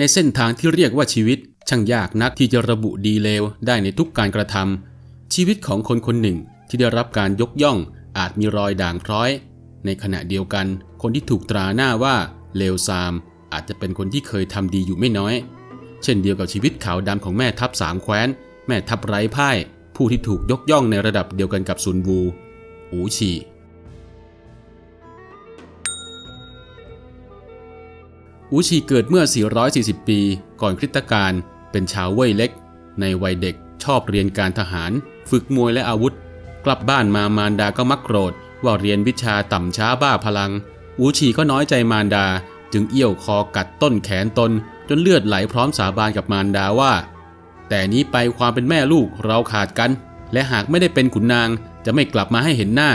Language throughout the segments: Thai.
ในเส้นทางที่เรียกว่าชีวิต ช่างยากนักที่จะระบุดีเลวได้ในทุกการกระทำชีวิตของคนคนหนึ่งที่ได้รับการยกย่อง อาจมีรอยด่างพร้อย ในขณะเดียวกัน คนที่ถูกตราหน้าว่าเลวทราม อาจจะเป็นคนที่เคยทำดีอยู่ไม่น้อย เช่นเดียวกับชีวิตขาวดำของแม่ทัพสามแคว้น แม่ทัพไร้พ่าย ผู้ที่ถูกยกย่องในระดับเดียวกันกับซุนวู อูฉี อูฉีเกิดเมื่อ 440 ปี ก่อนคริสตกาลเป็นชาวเว่ยเล็ก ในวัยเด็กชอบเรียนการทหาร ฝึกมวยและอาวุธ กลับบ้านมามารดาก็มักโกรธ ว่าเรียนวิชาต่ำช้าบ้าพลัง อูฉีก็น้อยใจมารดา จึงเอี้ยวคอกัดต้นแขนตน จนเลือดไหลพร้อมสาบานกับมารดาว่า แต่นี้ไปความเป็นแม่ลูกเราขาดกัน และหากไม่ได้เป็นขุนนางจะไม่กลับมาให้เห็นหน้า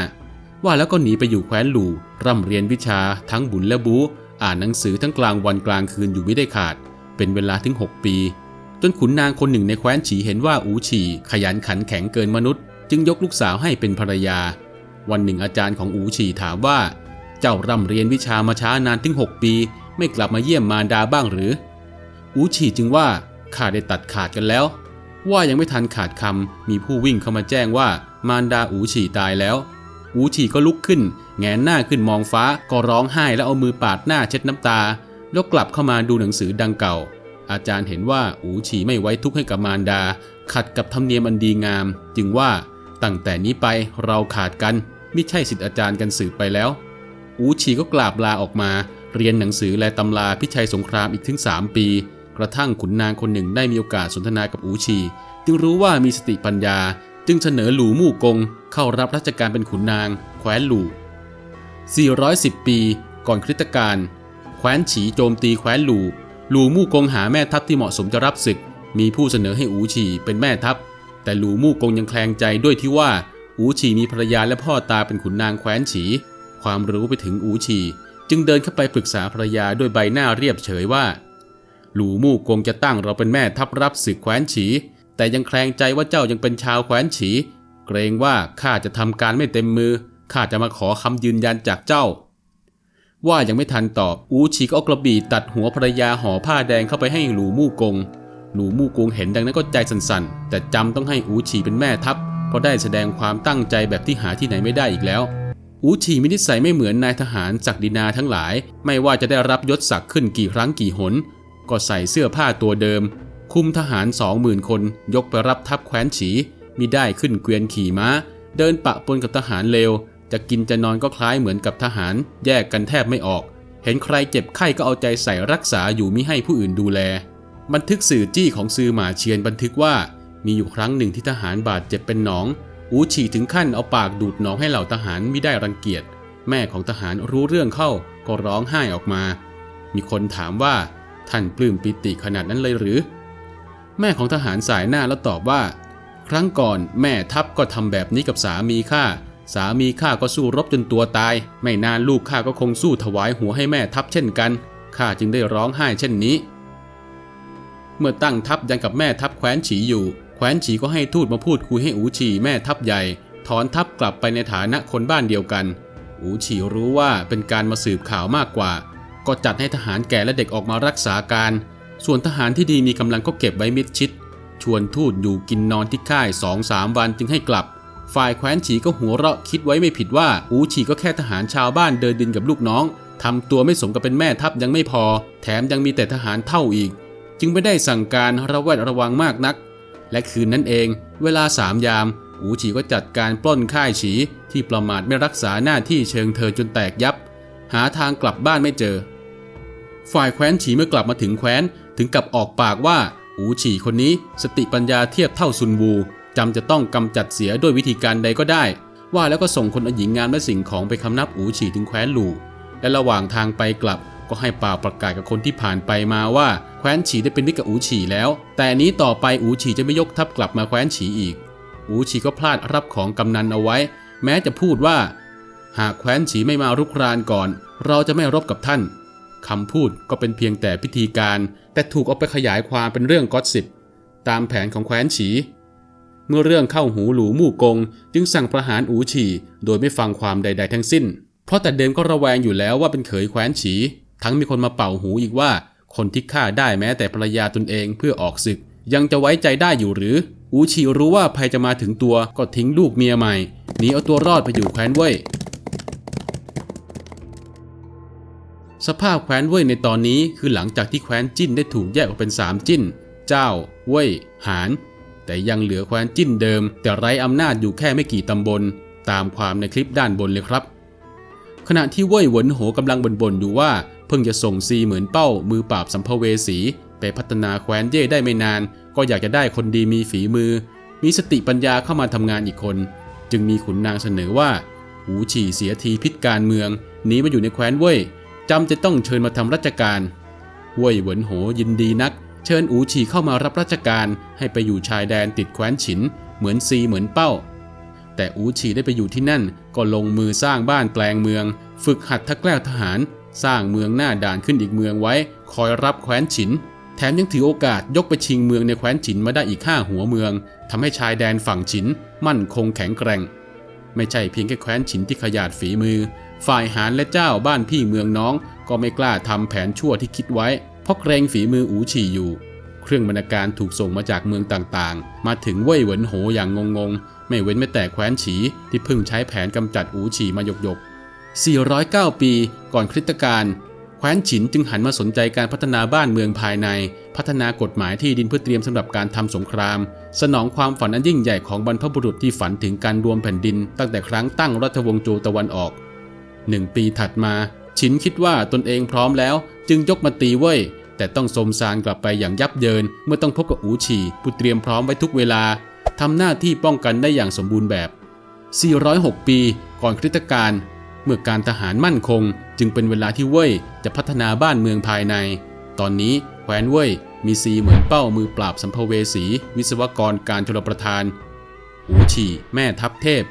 ว่าแล้วก็หนีไปอยู่แคว้นหลู่ร่ำเรียนวิชาทั้งบุญและบู อ่านหนังสือทั้งกลางวันกลางคืนอยู่ไม่ได้ขาด เป็นเวลาถึง 6 ปี จนขุนนางคนหนึ่งในแคว้นฉีเห็นว่าอูฉีขยันขันแข็งเกินมนุษย์ จึงยกลูกสาวให้เป็นภรรยา วันหนึ่งอาจารย์ของอูฉีถามว่า เจ้าร่ำเรียนวิชามาช้านานถึง 6 ปี ไม่กลับมาเยี่ยมมารดาบ้างหรือ อูฉีจึงว่าข้าได้ตัดขาดกันแล้ว ว่ายังไม่ทันขาดคำมีผู้วิ่งเข้ามาแจ้งว่ามารดาอูฉีตายแล้ว อูฉีก็ลุกขึ้น แงนหน้าขึ้นมองฟ้าก็ร้องไห้แล้วเอามือปาดหน้าเช็ดน้ำตา แล้วกลับเข้ามาดูหนังสือดังเก่า อาจารย์เห็นว่าอูฉีไม่ไว้ทุกข์ให้กับมารดา ขัดกับธรรมเนียมอันดีงาม จึงว่าตั้งแต่นี้ไปเราขาดกันไม่ใช่สิทธิอาจารย์กันสืบไปแล้ว อูฉีก็กราบลาออกมา เรียนหนังสือและตำราพิชัยสงครามอีกถึง 3 ปี กระทั่งขุนนางคนหนึ่งได้มีโอกาสสนทนากับอูฉีจึงรู้ว่ามีสติปัญญา จึงเสนอหลู่มู่กงเข้ารับราชการเป็นขุนนาง แคว้นหลู่ 410 ปีก่อนคริสตกาลแคว้นฉีโจมตีแคว้นหลู่หลู่มู่กงหาแม่ทัพที่เหมาะสมจะรับศึก มีผู้เสนอให้อูฉีเป็นแม่ทัพ แต่หลู่มู่กงยังแคลงใจด้วยที่ว่าอูฉีมีภรรยาและพ่อตาเป็นขุนนางแคว้นฉี ความรู้ไปถึงอูฉีจึงเดินเข้าไปปรึกษาภรรยาด้วยใบหน้าเรียบเฉยว่า หลู่มู่กงจะตั้งเราเป็นแม่ทัพรับศึกแคว้นฉี แต่ยังแคลงใจว่าเจ้ายังเป็นชาวแคว้นฉี เกรงว่าข้าจะทำการไม่เต็มมือข้าจะมาขอคำยืนยันจากเจ้า ว่ายังไม่ทันตอบ อูฉีก็อกระบี่ตัดหัวภรรยาห่อผ้าแดงเข้าไปให้หลูมู่กง หลูมู่กงเห็นดังนั้นก็ใจสั่นๆ แต่จำต้องให้อูฉีเป็นแม่ทัพ เพราะได้แสดงความตั้งใจแบบที่หาที่ไหนไม่ได้อีกแล้ว อูฉีมีนิสัยไม่เหมือนนายทหารศักดินาทั้งหลาย ไม่ว่าจะได้รับยศศักดิ์ขึ้นกี่ครั้งกี่หน ก็ใส่เสื้อผ้าตัวเดิม คุมทหารสองหมื่นคนยกไปรับทัพแคว้นฉีมิได้ขึ้นเกวียนขี่ม้า เดินปะปนกับทหารเลว จะกินจะนอนก็คล้ายเหมือนกับทหาร แยกกันแทบไม่ออก เห็นใครเจ็บไข้ก็เอาใจใส่รักษาอยู่มิให้ผู้อื่นดูแล บันทึกสื่อจี้ของซือหมาเชียนบันทึกว่า มีอยู่ครั้งหนึ่งที่ทหารบาดเจ็บเป็นหนอง อูฉี่ถึงขั้นเอาปากดูดหนองให้เหล่าทหารมิได้รังเกียจ แม่ของทหารรู้เรื่องเข้าก็ร้องไห้ออกมา มีคนถามว่าท่านปลื้มปิติขนาดนั้นเลยหรือ แม่ของทหารสายหน้าแล้วตอบว่า ครั้งก่อนแม่ทัพก็ทำแบบนี้กับสามีข้าสามีข้าก็สู้รบจนตัวตาย ไม่นานลูกข้าก็คงสู้ถวายหัวให้แม่ทัพเช่นกันข้าจึงได้ร้องไห้เช่นนี้ เมื่อตั้งทัพยังกับแม่ทัพแคว้นฉีอยู่ แคว้นฉีก็ให้ทูตมาพูดคุยให้อูฉีแม่ทัพใหญ่ ถอนทัพกลับไปในฐานะคนบ้านเดียวกัน อูฉีรู้ว่าเป็นการมาสืบข่าวมากกว่า ก็จัดให้ทหารแก่และเด็กออกมารักษาการ ส่วนทหารที่ดีมีกำลังก็เก็บไว้มิดชิด ชวนทูตอยู่กินนอนที่ค่ายสองสามวันจึงให้กลับ ฝ่ายแคว้นฉีก็หัวเราะคิดไว้ไม่ผิดว่า อูฉีก็แค่ทหารชาวบ้านเดินดินกับลูกน้องทำตัวไม่สมกับเป็นแม่ทัพยังไม่พอ แถมยังมีแต่ทหารเท่าอีก จึงไม่ได้สั่งการระแวดระวังมากนัก และคืนนั้นเอง เวลาสามยาม อูฉีก็จัดการปล้นค่ายฉีที่ประมาทไม่รักษาหน้าที่เชิงเธอจนแตกยับ หาทางกลับบ้านไม่เจอ ฝ่ายแคว้นฉีเมื่อกลับมาถึงแคว้น ถึงกับออกปากว่าอูฉี่คนนี้สติปัญญาเทียบเท่าซุนวูจำจะต้องกำจัดเสียด้วยวิธีการใดก็ได้ ว่าแล้วก็ส่งคนอหญิงงามและสิ่งของไปคำนับอูฉี่ถึงแคว้นหลู่และระหว่างทางไปกลับก็ให้ป่าประกาศกับคนที่ผ่านไปมาว่าแคว้นฉีได้เป็นมิตรกับอูฉีแล้ว แต่นี้ต่อไปอูฉีจะไม่ยกทัพกลับมาแคว้นฉีอีก อูฉีก็พลาดรับของกำนันเอาไว้ แม้จะพูดว่า หากแคว้นฉีไม่มารุกรานก่อน เราจะไม่รบกับท่าน คำพูดก็เป็นเพียงแต่พิธีการ แต่ถูกเอาไปขยายความเป็นเรื่องก็อตสิบตามแผนของแคว้นฉี เมื่อเรื่องเข้าหูหลูมู่กง จึงสั่งประหารอูฉีโดยไม่ฟังความใด ๆ ทั้งสิ้น เพราะแต่เดิมก็ระแวงอยู่แล้วว่าเป็นเขยแคว้นฉี ทั้งมีคนมาเป่าหูอีกว่า คนที่ฆ่าได้แม้แต่ภรรยาตนเองเพื่อออกศึก ยังจะไว้ใจได้อยู่หรือ อูชีรู้ว่าภัยจะมาถึงตัวก็ทิ้งลูกเมียใหม่หนีเอาตัวรอดไปอยู่แคว้นเว่ย สภาพแคว้นเว่ยในตอนนี้คือหลังจากที่แคว้นจิ้นได้ถูกแยกออกเป็น 3 จิ้น เจ้า เว่ย หาน แต่ยังเหลือแคว้นจิ้นเดิม แต่ไร้อำนาจอยู่แค่ไม่กี่ตำบล ตามความในคลิปด้านบนเลยครับ ขณะที่เว่ยหวนโหกำลังบ่นๆอยู่ว่า เพิ่งจะส่งซีเหมือนเป้า มือปราบสัมภเวสี ไปพัฒนาแคว้นเย่ได้ไม่นาน ก็อยากจะได้คนดีมีฝีมือ มีสติปัญญาเข้ามาทำงานอีกคน จึงมีขุนนางเสนอว่า หูฉี่เสียทีพิษการเมืองหนีมาอยู่ในแคว้นเว่ย จำจะต้องเชิญมาทำราชการเว่ยเหวินโหยินดีนัก เชิญอูฉีเข้ามารับราชการให้ไปอยู่ชายแดนติดแคว้นฉิน เหมือนซีเหมือนเป้า แต่อูฉีได้ไปอยู่ที่นั่นก็ลงมือสร้างบ้านแปลงเมือง ฝึกหัดทักแกล้วทหาร สร้างเมืองหน้าด่านขึ้นอีกเมืองไว้ คอยรับแคว้นฉิน แถมยังถือโอกาสยกไปชิงเมืองในแคว้นฉินมาได้อีกห้าหัวเมืองทำให้ชายแดนฝั่งฉิน มั่นคงแข็งแกร่ง ไม่ใช่เพียงแค่แคว้นฉินที่ขยาดฝีมือ ฝ่ายหานและเจ้าบ้านพี่เมืองน้อง ก็ไม่กล้าทำแผนชั่วที่คิดไว้ เพราะเกรงฝีมืออูฉี่อยู่ เครื่องบรรณาการถูกส่งมาจากเมืองต่างๆ มาถึงเว่ยเหวินโหอย่างงงๆ ไม่เว้นแม้แต่แคว้นฉีที่เพิ่งใช้แผนกำจัดอูฉีมาหยกๆ 409 ปีก่อนคริสตกาลแคว้นฉินจึงหันมาสนใจการพัฒนาบ้านเมืองภายใน พัฒนากฎหมายที่ดินเพื่อเตรียมสำหรับการทำสงคราม สนองความฝันอันยิ่งใหญ่ของบรรพบุรุษที่ฝันถึงการรวมแผ่นดิน ตั้งแต่ครั้งตั้งรัฐวงศ์โจวตะวันออก หนึ่งปีถัดมาฉินคิดว่าตนเองพร้อมแล้ว จึงยกมาตีเว่ยแต่ต้องสมซานกลับไปอย่างยับเยิน เมื่อต้องพบกับอูฉีผู้เตรียมพร้อมไว้ทุกเวลาทำหน้าที่ป้องกันได้อย่างสมบูรณ์แบบ 406 ปีก่อนคริสตกาลเมื่อการทหารมั่นคง จึงเป็นเวลาที่เว่ยจะพัฒนาบ้านเมืองภายใน ตอนนี้แคว้นเว่ยมีซีเหมือนเป้ามือปราบสัมภเวสี วิศวกรการชลประทานอูฉีแม่ทัพเทพ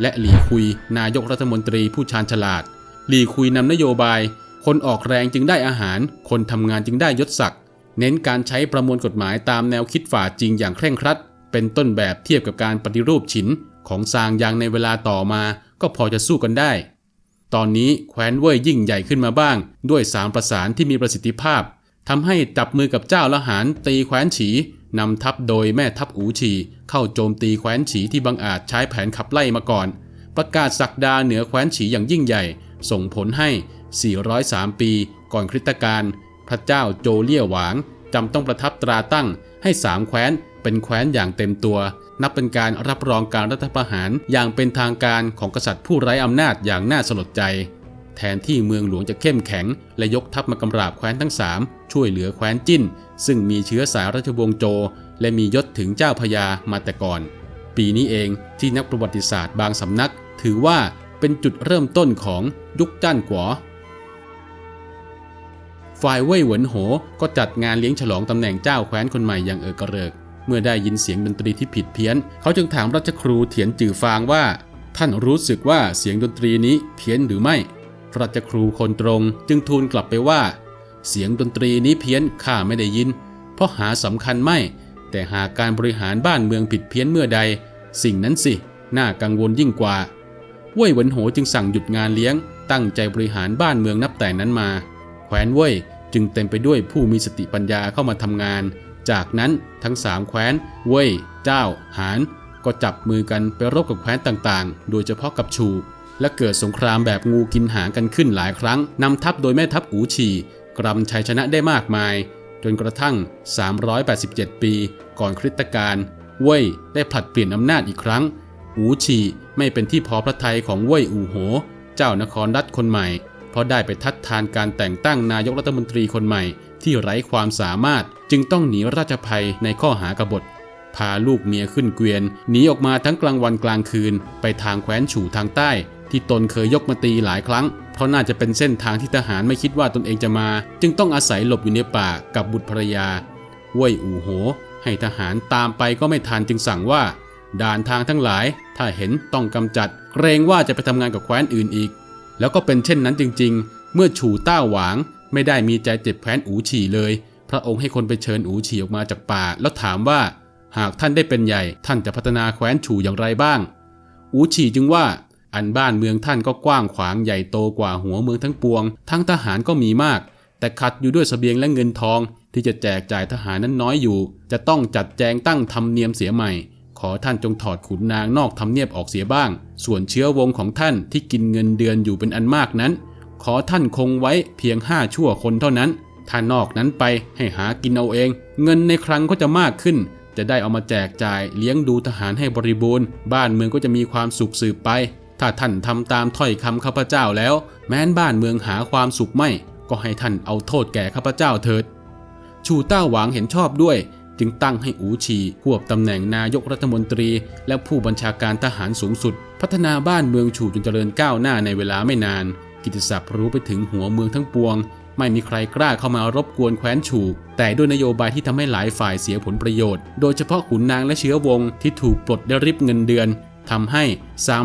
และหลีคุยนายกรัฐมนตรีผู้ชาญฉลาด หลีคุยนำนโยบาย คนออกแรงจึงได้อาหาร คนทำงานจึงได้ยศศักดิ์เน้นการใช้ประมวลกฎหมายตามแนวคิดฝ่าจริงอย่างเคร่งครัด เป็นต้นแบบเทียบกับการปฏิรูปฉินของซางยางในเวลาต่อมา ก็พอจะสู้กันได้ ตอนนี้แคว้นเว่ยยิ่งใหญ่ขึ้นมาบ้าง ด้วยสามประสานที่มีประสิทธิภาพทำให้จับมือกับเจ้าละหารตีแคว้นฉี นำทัพโดยแม่ทัพอูฉีเข้าโจมตีแคว้นฉีที่บังอาจใช้แผนขับไล่มาก่อน ประกาศสักดาเหนือแคว้นฉีอย่างยิ่งใหญ่ ส่งผลให้ 403 ปีก่อนคริสตกาลพระเจ้าโจเลี่ยหวางจำต้องประทับตราตั้งให้สามแคว้นเป็นแคว้นอย่างเต็มตัว นับเป็นการรับรองการรัฐประหารอย่างเป็นทางการของกษัตริย์ผู้ไร้อำนาจอย่างน่าสลดใจ แทนที่เมืองหลวงจะเข้มแข็ง และยกทัพมากำราบแคว้นทั้งสามช่วยเหลือแคว้นจิ้น ซึ่งมีเชื้อสายราชวงศ์โจ และมียศถึงเจ้าพญามาแต่ก่อน ปีนี้เองที่นักประวัติศาสตร์บางสำนัก ถือว่าเป็นจุดเริ่มต้นของยุคจ้านกวฝ่ายเว่ยเหวินโหก็จัดงานเลี้ยงฉลองตำแหน่งเจ้าแคว้นคนใหม่อย่างเออกระเริก เมื่อได้ยินเสียงดนตรีที่ผิดเพี้ยน เขาจึงถามราชครูเถียนจือฟางว่า ท่านรู้สึกว่าเสียงดนตรีนี้เพี้ยนหรือไม่ ราชครูคนตรงจึงทูลกลับไปว่า เสียงดนตรีนี้เพี้ยนข้าไม่ได้ยิน เพราะหาสำคัญไม่ แต่หากการบริหารบ้านเมืองผิดเพี้ยนเมื่อใด สิ่งนั้นสิ น่ากังวลยิ่งกว่าเว่ยเหวินโหจึงสั่งหยุดงานเลี้ยง ตั้งใจบริหารบ้านเมืองนับแต่นั้นมาแคว้นเว่ยจึงเต็มไปด้วยผู้มีสติปัญญาเข้ามาทำงาน จากนั้นทั้งสามแคว้น เว่ย เจ้า หาน ก็จับมือกันไปรบกับแคว้นต่างๆ โดยเฉพาะกับชู และเกิดสงครามแบบงูกินหางกันขึ้นหลายครั้งนำทัพโดยแม่ทัพอูฉีกรำชัยชนะได้มากมาย จนกระทั่ง 387 ปี ก่อนคริสตกาลเว่ยได้ผลัดเปลี่ยนอำนาจอีกครั้ง อูฉีไม่เป็นที่พอพระทัยของเว่ยอูโห เจ้านครรัฐคนใหม่ เพราะได้ไปทัดทานการแต่งตั้งนายกรัฐมนตรีคนใหม่ ที่ไร้ความสามารถจึงต้องหนีราชภัยในข้อหากบฏพาลูกเมียขึ้นเกวียนหนีออกมาทั้งกลางวันกลางคืน ไปทางแคว้นฉู่ทางใต้ ที่ตนเคยยกมาตีหลายครั้ง เพราะน่าจะเป็นเส้นทางที่ทหารไม่คิดว่าตนเองจะมา จึงต้องอาศัยหลบอยู่ในป่ากับบุตรภรรยาเว่ยอู่โห ให้ทหารตามไปก็ไม่ทันจึงสั่งว่า ด่านทางทั้งหลาย ถ้าเห็นต้องกำจัด เกรงว่าจะไปทำงานกับแคว้นอื่นอีก แล้วก็เป็นเช่นนั้นจริง ๆ เมื่อฉู่ต้าหวางไม่ได้มีใจเจ็บแคว้นอูฉี่เลย พระองค์ให้คนไปเชิญอูฉี่ออกมาจากป่า แล้วถามว่า หากท่านได้เป็นใหญ่ท่านจะพัฒนาแคว้นฉู่อย่างไรบ้าง อูฉี่จึงว่า อันบ้านเมืองท่านก็กว้างขวางใหญ่โตกว่าหัวเมืองทั้งปวง ทั้งทหารก็มีมาก แต่ขัดอยู่ด้วยเสบียงและเงินทอง ที่จะแจกจ่ายทหารนั้นน้อยอยู่ จะต้องจัดแจงตั้งธรรมเนียมเสียใหม่ ขอท่านจงถอดขุนนางนอกทำเนียบออกเสียบ้าง ส่วนเชื้อวงของท่านที่กินเงินเดือนอยู่เป็นอันมากนั้น ขอท่านคงไว้เพียงห้าชั่วคนเท่านั้นถ้านอกนั้นไปให้หากินเอาเอง เงินในครั้งก็จะมากขึ้น จะได้เอามาแจกจ่ายเลี้ยงดูทหารให้บริบูรณ์ บ้านเมืองก็จะมีความสุขสืบไป ถ้าท่านทำตามถ้อยคำข้าพเจ้าแล้ว แม้นบ้านเมืองหาความสุขไม่ ก็ให้ท่านเอาโทษแก่ข้าพเจ้าเถิด ชูเต้าหวางเห็นชอบด้วย จึงตั้งให้อูชีควบตำแหน่งนายกรัฐมนตรี และผู้บัญชาการทหารสูงสุด พัฒนาบ้านเมืองฉูจนเจริญก้าวหน้าในเวลาไม่นาน กิตติศัพท์รู้ไปถึงหัวเมืองทั้งปวง ไม่มีใครกล้าเข้ามารบกวนแคว้นฉูแต่ด้วยนโยบายที่ทำให้หลายฝ่ายเสียผลประโยชน์ โดยเฉพาะขุนนางและเชื้อวงที่ถูกปลดได้ริบเงินเดือน ทำให้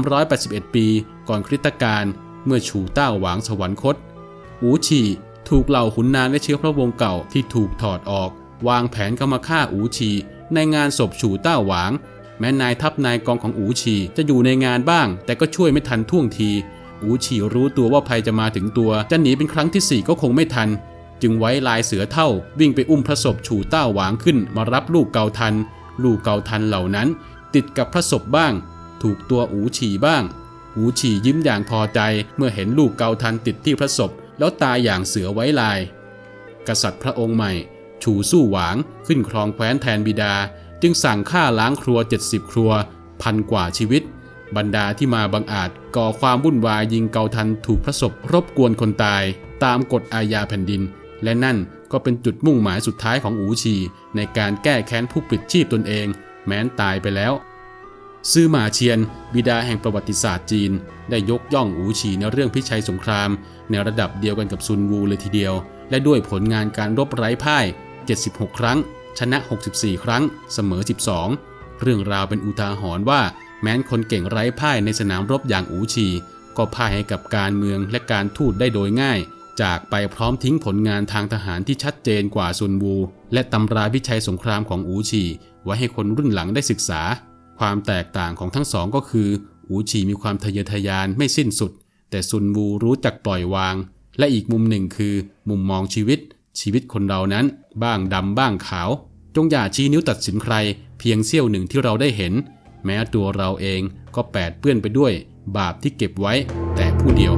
381 ปีก่อนคริสตกาลเมื่อฉูเต้าหวางสวรรคต อูฉีถูกเหล่าขุนนางและเชื้อพระวงศ์เก่าที่ถูกถอดออก วางแผนเข้ามาฆ่าอูฉีในงานศพฉูเต้าหวาง แม้นายทัพนายกองของอูฉีจะอยู่ในงานบ้าง แต่ก็ช่วยไม่ทันท่วงที อูฉีรู้ตัวว่าภัยจะมาถึงตัว จะหนีเป็นครั้งที่สี่ก็คงไม่ทัน จึงไว้ลายเสือเท่า วิ่งไปอุ้มพระศพฉูเต้าหวางขึ้น มารับลูกเกาทัน ลูกเกาทันเหล่านั้น ติดกับพระศพบ้าง ถูกตัวอูฉี่บ้าง อูฉี่ยิ้มอย่างพอใจเมื่อเห็นลูกเกาทันติดที่พระศพ แล้วตายอย่างเสือไว้ลาย กษัตริย์พระองค์ใหม่ฉูสู้หวางขึ้นครองแคว้นแทนบิดา จึงสั่งฆ่าล้างครัว 70 ครัว พันกว่าชีวิต บรรดาที่มาบังอาจก่อความวุ่นวายยิงเกาทันถูกพระศพรบกวนคนตาย ตามกฎอาญาแผ่นดิน และนั่นก็เป็นจุดมุ่งหมายสุดท้ายของอูชี ในการแก้แค้นผู้ปลิดชีพตนเอง แม้นตายไปแล้ว ซื่อหมาเชียน บิดาแห่งประวัติศาสตร์จีน ได้ยกย่องอูฉีในเรื่องพิชัยสงคราม ในระดับเดียวกันกับซุนวูเลยทีเดียว และด้วยผลงานการรบไร้พ่าย 76 ครั้ง ชนะ 64 ครั้ง เสมอ 12 เรื่องราวเป็นอุทาหรณ์ว่า แม้นคนเก่งไร้พ่ายในสนามรบอย่างอูฉีก็พ่ายให้กับการเมืองและการทูตได้โดยง่าย จากไปพร้อมทิ้งผลงานทางทหารที่ชัดเจนกว่าซุนวู และตำราพิชัยสงครามของอูฉีไว้ให้คนรุ่นหลังได้ศึกษา ความแตกต่างของทั้งสองก็คืออูฉีมีความทะเยอทะยานไม่สิ้นสุด แต่ซุนวูรู้จักปล่อยวาง และอีกมุมหนึ่งคือ มุมมองชีวิต ชีวิตคนเรานั้น บ้างดำบ้างขาว จงอย่าชี้นิ้วตัดสินใคร เพียงเสี้ยวหนึ่งที่เราได้เห็น แม้ตัวเราเองก็แปดเปื้อนไปด้วย บาปที่เก็บไว้ แต่ผู้เดียว